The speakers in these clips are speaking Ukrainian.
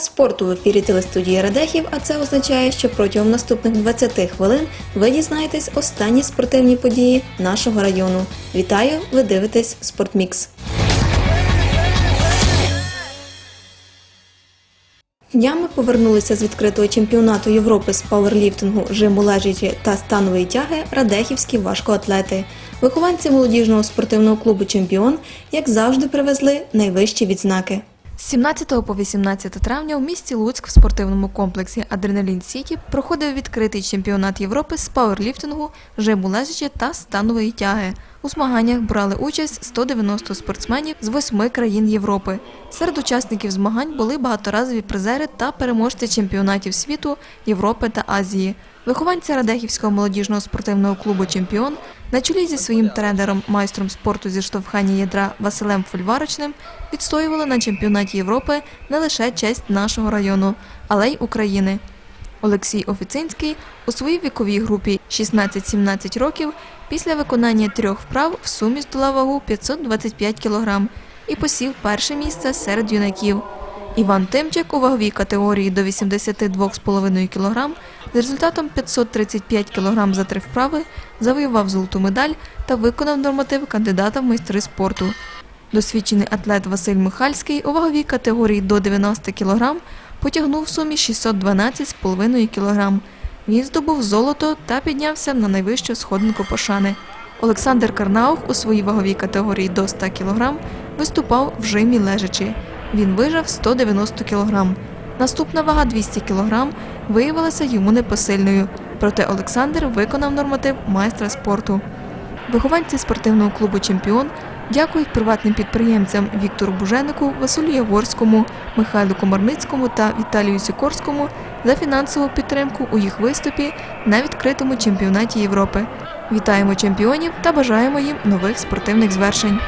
Спорту в ефірі телестудії Радехів, а це означає, що протягом наступних 20 хвилин ви дізнаєтесь останні спортивні події нашого району. Вітаю! Ви дивитесь Спортмікс. Днями повернулися з відкритого чемпіонату Європи з пауерліфтингу, жиму лежачі та станової тяги радехівські важкоатлети. Вихованці молодіжного спортивного клубу Чемпіон, як завжди, привезли найвищі відзнаки. З 17 по 18 травня у місті Луцьк в спортивному комплексі Адреналін Сіті проходив відкритий чемпіонат Європи з пауерліфтингу, жиму лежачі та станової тяги. У змаганнях брали участь 190 спортсменів з восьми країн Європи. Серед учасників змагань були багаторазові призери та переможці чемпіонатів світу, Європи та Азії. Вихованці Радехівського молодіжного спортивного клубу Чемпіон на чолі зі своїм тренером, майстром спорту зі штовхання ядра Василем Фольварочним відстоювали на чемпіонаті Європи не лише честь нашого району, але й України. Олексій Офіцинський у своїй віковій групі 16-17 років після виконання трьох вправ в сумі здолав вагу 525 кг і посів перше місце серед юнаків. Іван Тимчик у ваговій категорії до 82,5 кг з результатом 535 кг за три вправи завоював золоту медаль та виконав норматив кандидата в майстри спорту. Досвідчений атлет Василь Михальський у ваговій категорії до 90 кг потягнув в сумі 612,5 кг. Він здобув золото та піднявся на найвищу сходинку пошани. Олександр Карнаух у своїй ваговій категорії до 100 кг виступав в жимі лежачи. Він вижав 190 кг. Наступна вага 200 кг виявилася йому непосильною, проте Олександр виконав норматив майстра спорту. Вихованці спортивного клубу Чемпіон дякують приватним підприємцям Віктору Буженику, Василю Яворському, Михайлу Комарницькому та Віталію Сікорському за фінансову підтримку у їх виступі на відкритому чемпіонаті Європи. Вітаємо чемпіонів та бажаємо їм нових спортивних звершень.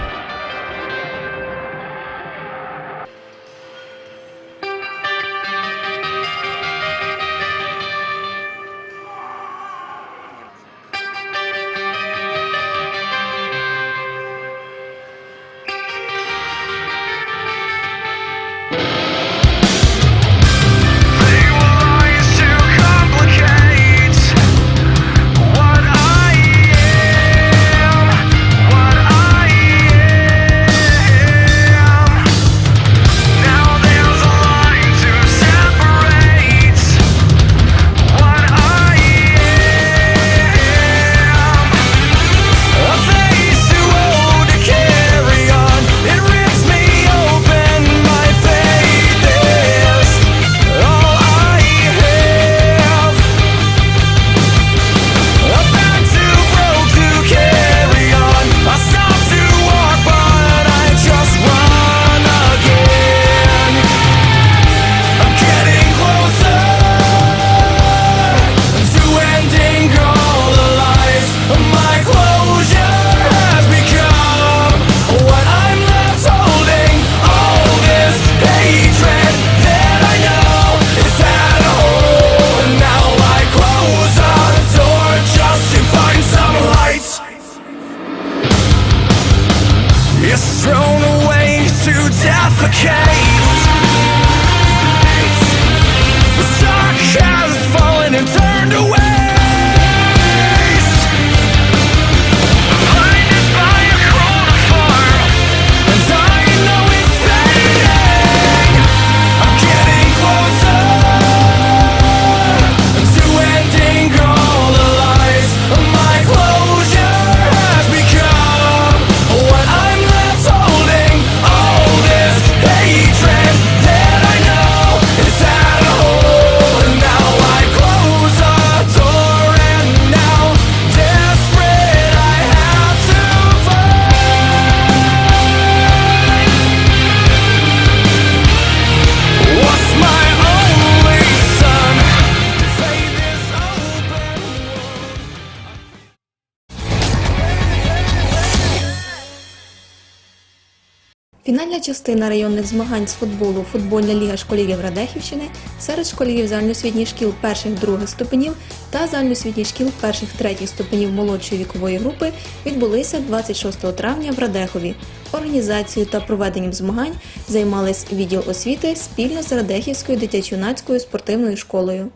Фінальна частина районних змагань з футболу Футбольна ліга школярів Радехівщини серед школярів загальноосвітніх шкіл перших других ступенів та загальноосвітніх шкіл перших третіх ступенів молодшої вікової групи відбулися 26 травня в Радехові. Організацією та проведенням змагань займались відділ освіти спільно з Радехівською дитячо-юнацькою спортивною школою.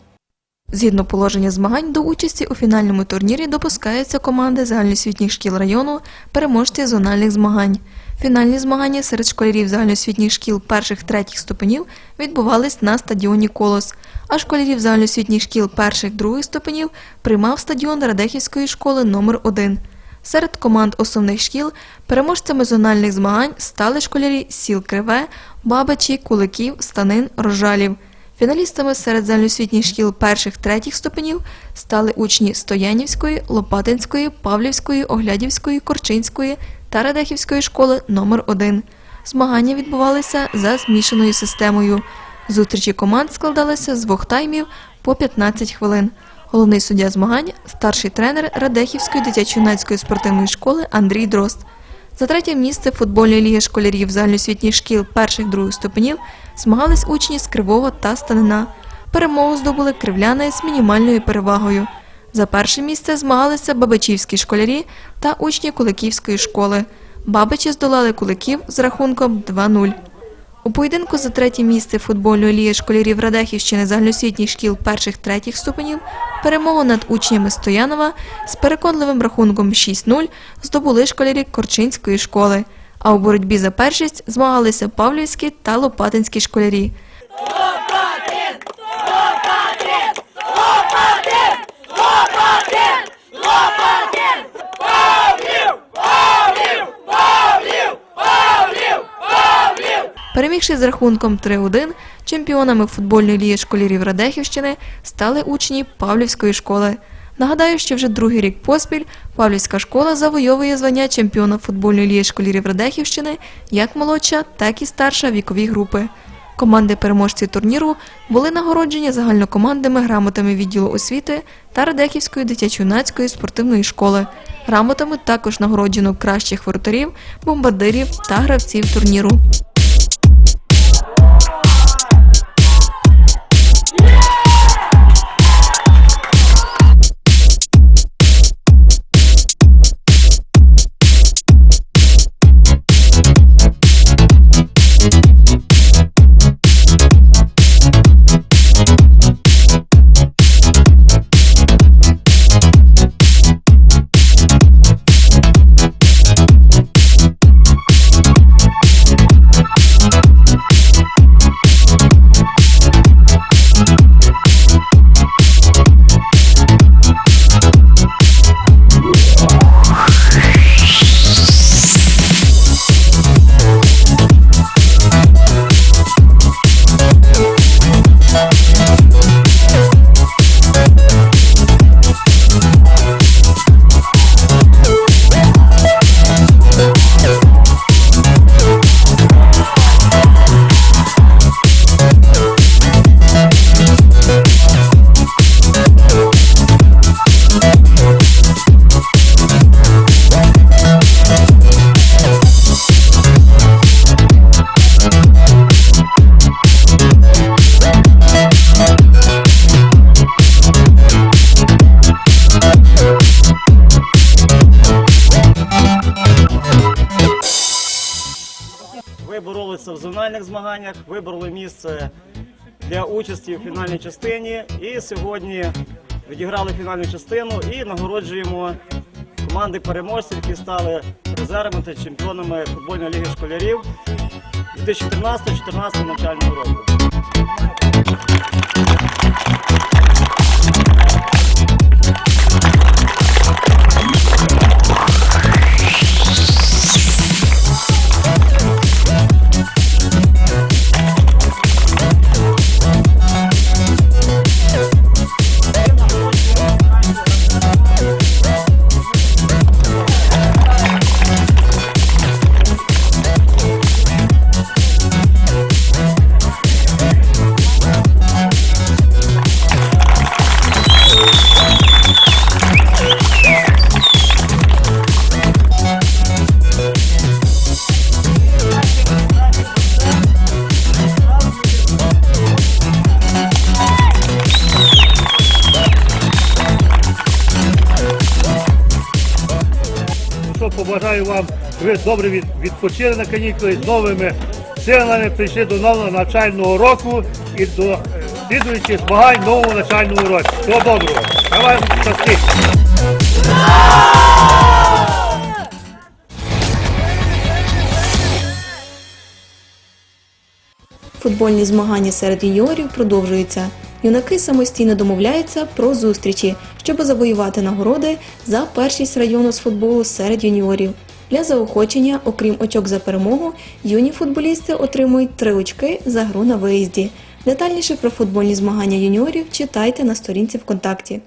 Згідно положення змагань, до участі у фінальному турнірі допускаються команди загальноосвітніх шкіл району, переможці зональних змагань. Фінальні змагання серед школярів загальноосвітніх шкіл перших третіх ступенів відбувались на стадіоні Колос, а школярів загальноосвітніх шкіл перших других ступенів приймав стадіон Радехівської школи номер 1 Серед команд основних шкіл переможцями зональних змагань стали школярі сіл Криве, Бабичі, Куликів, Станин, Рожалів. Фіналістами серед загальноосвітніх шкіл перших третіх ступенів стали учні Стоянівської, Лопатинської, Павлівської, Оглядівської, Корчинської та Радехівської школи номер 1 Змагання відбувалися за змішаною системою. Зустрічі команд складалися з двох таймів по 15 хвилин. Головний суддя змагань старший тренер Радехівської дитячо-юнацької спортивної школи Андрій Дрозд. За третє місце футбольної ліги школярів загальноосвітніх шкіл перших других ступенів змагались учні з Кривого та Станина. Перемогу здобули кривляни з мінімальною перевагою. За перше місце змагалися бабичівські школярі та учні Куликівської школи. Бабичі здолали Куликів з рахунком 2-0. У поєдинку за третє місце футбольної ліги школярів Радехівщини загальноосвітніх шкіл перших третіх ступенів перемогу над учнями Стоянова з переконливим рахунком 6-0 здобули школярі Корчинської школи. А у боротьбі за першість змагалися Павлівські та Лопатинські школярі. Перемігши з рахунком 3-1, чемпіонами футбольної ліги школярів Радехівщини стали учні Павлівської школи. Нагадаю, що вже другий рік поспіль Павлівська школа завойовує звання чемпіона футбольної ліги школярів Радехівщини як молодша, так і старша вікові групи. Команди переможці турніру були нагороджені загальнокомандними грамотами відділу освіти та Радехівської дитячо-юнацької спортивної школи. Грамотами також нагороджено кращих воротарів, бомбардирів та гравців турніру. Ви боролися в зональних змаганнях, вибороли місце для участі в фінальній частині. І сьогодні відіграли фінальну частину і нагороджуємо команди переможців, які стали призерами та чемпіонами футбольної ліги школярів 2013-2014 навчального року. Що побажаю вам, щоб ви добре відпочили на канікули з новими силами, прийшли до нового навчального року і до е, слідуючих змагань в новому навчальному році. Всього доброго. Давай щастить! Футбольні змагання серед юніорів продовжуються. Юнаки самостійно домовляються про зустрічі, щоб завоювати нагороди за першість району з футболу серед юніорів. Для заохочення, окрім очок за перемогу, юні футболісти отримують три очки за гру на виїзді. Детальніше про футбольні змагання юніорів читайте на сторінці ВКонтакті.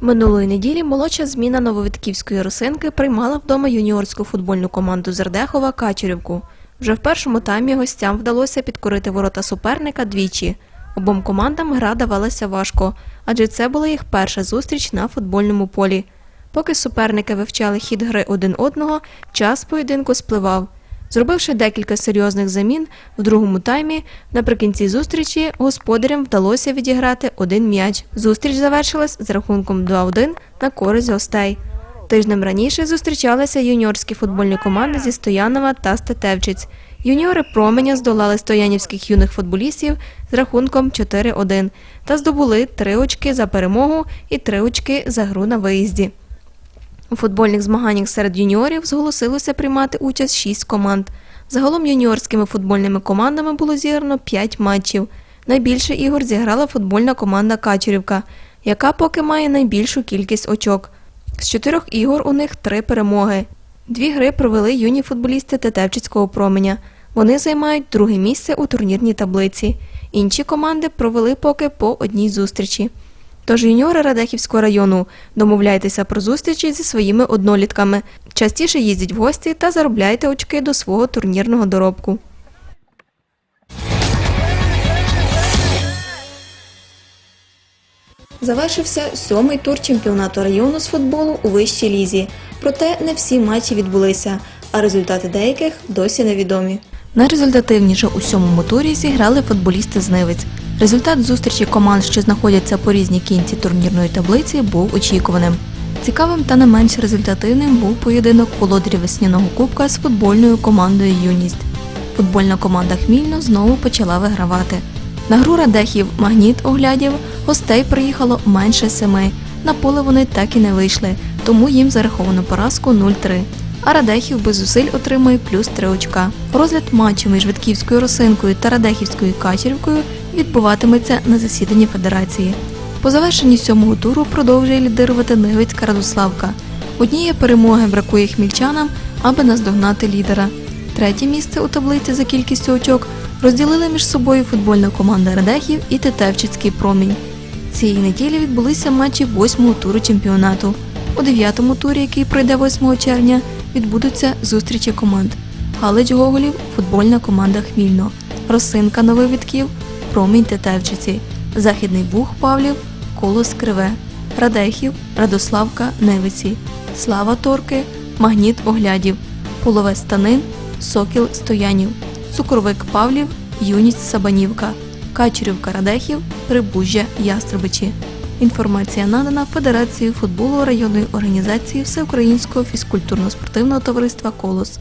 Минулої неділі молодша зміна Нововитківської росинки приймала вдома юніорську футбольну команду з Ардехова Качерівку. Вже в першому таймі гостям вдалося підкорити ворота суперника двічі. Обом командам гра давалася важко, адже це була їх перша зустріч на футбольному полі. Поки суперники вивчали хід гри один одного, час поєдинку спливав. Зробивши декілька серйозних замін в другому таймі, наприкінці зустрічі господарям вдалося відіграти один м'яч. Зустріч завершилась з рахунком 2-1 на користь гостей. Тижнем раніше зустрічалися юніорські футбольні команди зі Стоянова та Статевчиць. Юніори променя здолали стоянівських юних футболістів з рахунком 4-1 та здобули 3 очки за перемогу і 3 очки за гру на виїзді. У футбольних змаганнях серед юніорів зголосилося приймати участь 6 команд. Загалом юніорськими футбольними командами було зіграно 5 матчів. Найбільше ігор зіграла футбольна команда Качурівка, яка поки має найбільшу кількість очок. З чотирьох ігор у них три перемоги. Дві гри провели юні футболісти Тетевчицького променя. Вони займають друге місце у турнірній таблиці. Інші команди провели поки по одній зустрічі. Тож юніори Радехівського району домовляйтеся про зустрічі зі своїми однолітками. Частіше їздіть в гості та заробляйте очки до свого турнірного доробку. Завершився сьомий тур чемпіонату району з футболу у вищій лізі. Проте не всі матчі відбулися, а результати деяких досі невідомі. Найрезультативніше у сьомому турі зіграли футболісти з Нивець. Результат зустрічі команд, що знаходяться по різній кінці турнірної таблиці, був очікуваним. Цікавим та не менш результативним був поєдинок володарів весняного кубка з футбольною командою Юність. Футбольна команда Хмільно знову почала вигравати. На гру Радехів Магніт оглядів гостей приїхало менше семи. На поле вони так і не вийшли, тому їм зараховано поразку 0-3. А Радехів без зусиль отримує плюс 3 очка. Розгляд матчу між Витківською Росинкою та Радехівською Качерівкою відбуватиметься на засіданні федерації. По завершенні сьомого туру продовжує лідирувати Нивицька Радославка. Однієї перемоги бракує хмільчанам, аби наздогнати лідера. Третє місце у таблиці за кількістю очок розділили між собою футбольна команда Радехів і Тетевчицький промінь. Цієї неділі відбулися матчі восьмого туру чемпіонату. У дев'ятому турі, який пройде 8 червня, відбудуться зустрічі команд. Галич Гоголів футбольна команда Хмільно, Росинка Новий Вітків, Промінь Тетевчиці, Західний Буг Павлів, Колос Криве, Радехів, Радославка Невиці, Слава Торки, Магніт Оглядів, Полове Станин, Сокіл Стоянів, Цукровик Павлів, Юність Сабанівка, Качурівка Радехів, Прибужжя Ястребичі. Інформація надана Федерацією футболу районної організації Всеукраїнського фізкультурно-спортивного товариства Колос.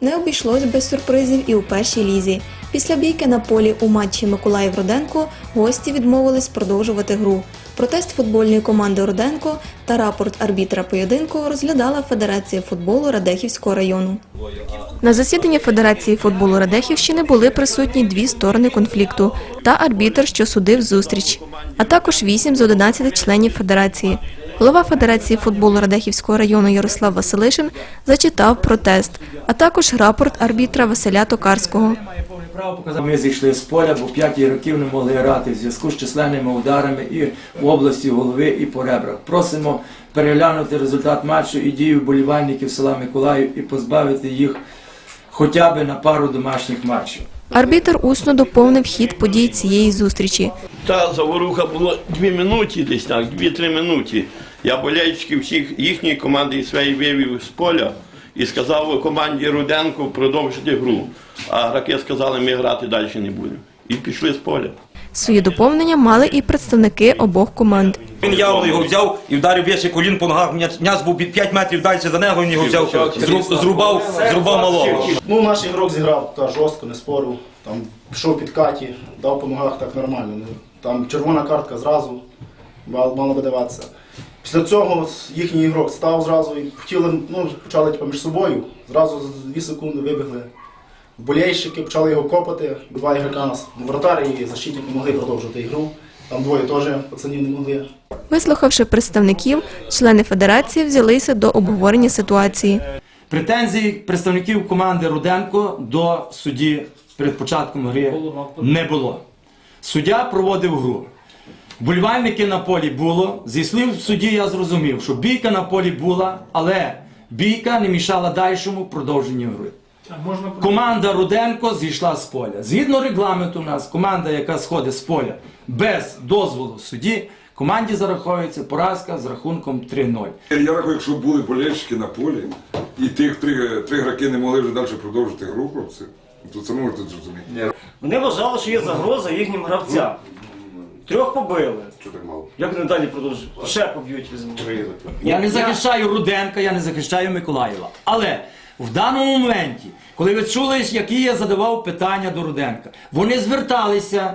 Не обійшлось без сюрпризів і у першій лізі. Після бійки на полі у матчі Миколаїв Руденко гості відмовились продовжувати гру. Протест футбольної команди Руденко та рапорт арбітра поєдинку розглядала Федерація футболу Радехівського району. На засіданні Федерації футболу Радехівщини були присутні дві сторони конфлікту та арбітр, що судив зустріч, а також 8 з 11 членів федерації. Голова Федерації футболу Радехівського району Ярослав Василишин зачитав протест, а також рапорт арбітра Василя Токарського. Право показав. Ми зійшли з поля, бо 5 років не могли грати в зв'язку з численними ударами і в області голови, і по ребрах. Просимо переглянути результат матчу і дію вболівальників села Миколаїв і позбавити їх хоча б на пару домашніх матчів. Арбітр усно доповнив хід подій цієї зустрічі. Та заворуха було дві минуті, десь так, дві-три минуті. Я болельщиків всіх їхньої команди і своєї вивів з поля і сказав команді Руденко продовжити гру. А раки сказали, ми грати далі не будемо. І пішли з поля. Свої доповнення мали і представники обох команд. Він явно його взяв і вдарив більше колін по ногах. М'яч- М'яч був під 5 метрів далі за нього, він його взяв, зрубав, зрубав малого. Ну, наш ігрок зіграв та жорстко, не спорив. Там пішов під каті, дав по ногах так нормально. Там червона картка зразу, мало, мало би даватися. Після цього їхній ігрок став зразу і хотіли, ну, почали типу, між собою. Зразу за 2 секунди вибігли. Болельщики почали його копати. Два ігрока нас вратар і защитник не могли продовжувати ігру. Там двоє теж пацанів не могли. Вислухавши представників, члени федерації взялися до обговорення ситуації. Претензій представників команди Руденко до судді перед початком гри не було. Суддя проводив гру. Бульвальники на полі було. Зі слів судді я зрозумів, що бійка на полі була, але бійка не мішала дальшому продовженню гри. Команда Руденко зійшла з поля. Згідно регламенту, у нас команда, яка сходить з поля без дозволу судді, команді зараховується поразка з рахунком 3-0. Я рахую, якщо були болельщики на полі, і тих три, три граки не могли вже далі продовжити гру, хлопці, то це можете зрозуміти. Вони вважали, що є загроза їхнім гравцям. Трьох побили. Що так мало? Як вони далі продовжують? Ще поб'ють візьму. Я не захищаю Руденка, я не захищаю Миколаєва. Але в даному моменті, коли ви чули, які я задавав питання до Руденка, вони зверталися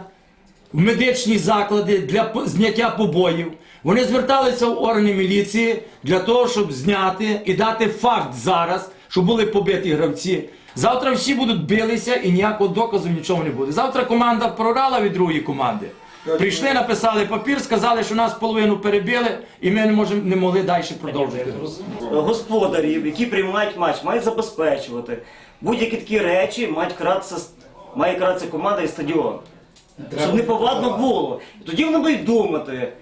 в медичні заклади для зняття побоїв. Вони зверталися в органи міліції для того, щоб зняти і дати факт зараз, що були побиті гравці. Завтра всі будуть билися і ніякого доказу нічого не буде. Завтра команда програла від другої команди. Прийшли, написали папір, сказали, що нас половину перебили, і ми не можемо не могли далі продовжити. Господарів, які приймають матч, мають забезпечувати. Будь-які такі речі мають кратися, має кратися команда і стадіон. Щоб неповадно було. Тоді вони будуть думати.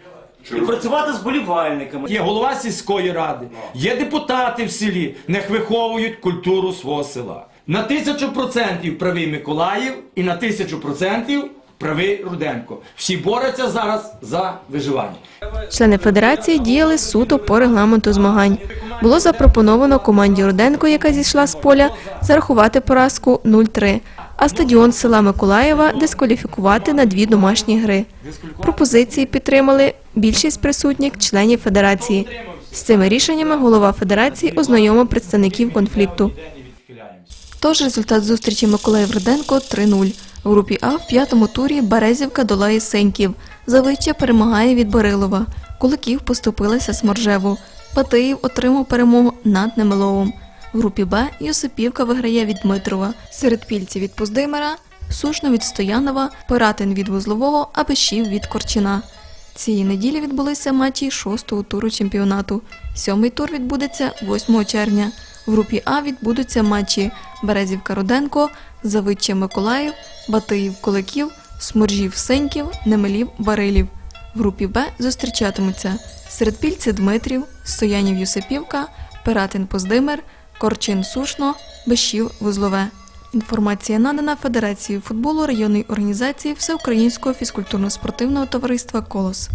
І працювати з болівальниками. Є голова сільської ради, є депутати в селі, не виховують культуру свого села. На тисячу процентів правий Миколаїв і на тисячу процентів правий Руденко. Всі борються зараз за виживання. Члени федерації діяли суто по регламенту змагань. Було запропоновано команді Руденко, яка зійшла з поля, зарахувати поразку 0-3, а стадіон села Миколаєва дискваліфікувати на дві домашні гри. Пропозиції підтримали більшість присутніх членів федерації. З цими рішеннями голова федерації ознайомив представників конфлікту. Тож результат зустрічі Миколаїв Руденко 3-0. В групі А в п'ятому турі Березівка долає Сеньків. Завича перемагає від Борилова. Куликів поступилася Сморжеву. Батиїв отримав перемогу над Немиловим. В групі Б Йосипівка виграє від Дмитрова. Серед пільців від Поздимира, Сушно від Стоянова, Пиратин від Вузлового, а Бешів від Корчина. Цієї неділі відбулися матчі шостого туру чемпіонату. Сьомий тур відбудеться 8 червня. В групі А відбудуться матчі Березівка Руденко, Завиччя Миколаїв, Батиїв Куликів, Сморжів Сеньків, Немелів Барилів. В групі Б зустрічатимуться Середпільці Дмитрів, Стоянів Юсипівка, Пиратин Поздимир, Корчин Сушно, Бешів Вузлове. Інформація надана Федерацією футболу районної організації Всеукраїнського фізкультурно-спортивного товариства Колос.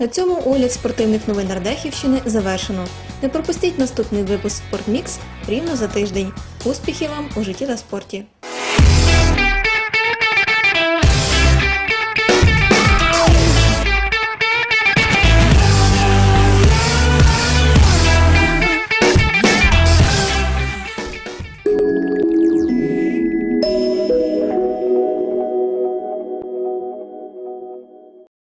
На цьому огляд спортивних новин Ардехівщини завершено. Не пропустіть наступний випуск «Спортмікс» рівно за тиждень. Успіхів вам у житті та спорті!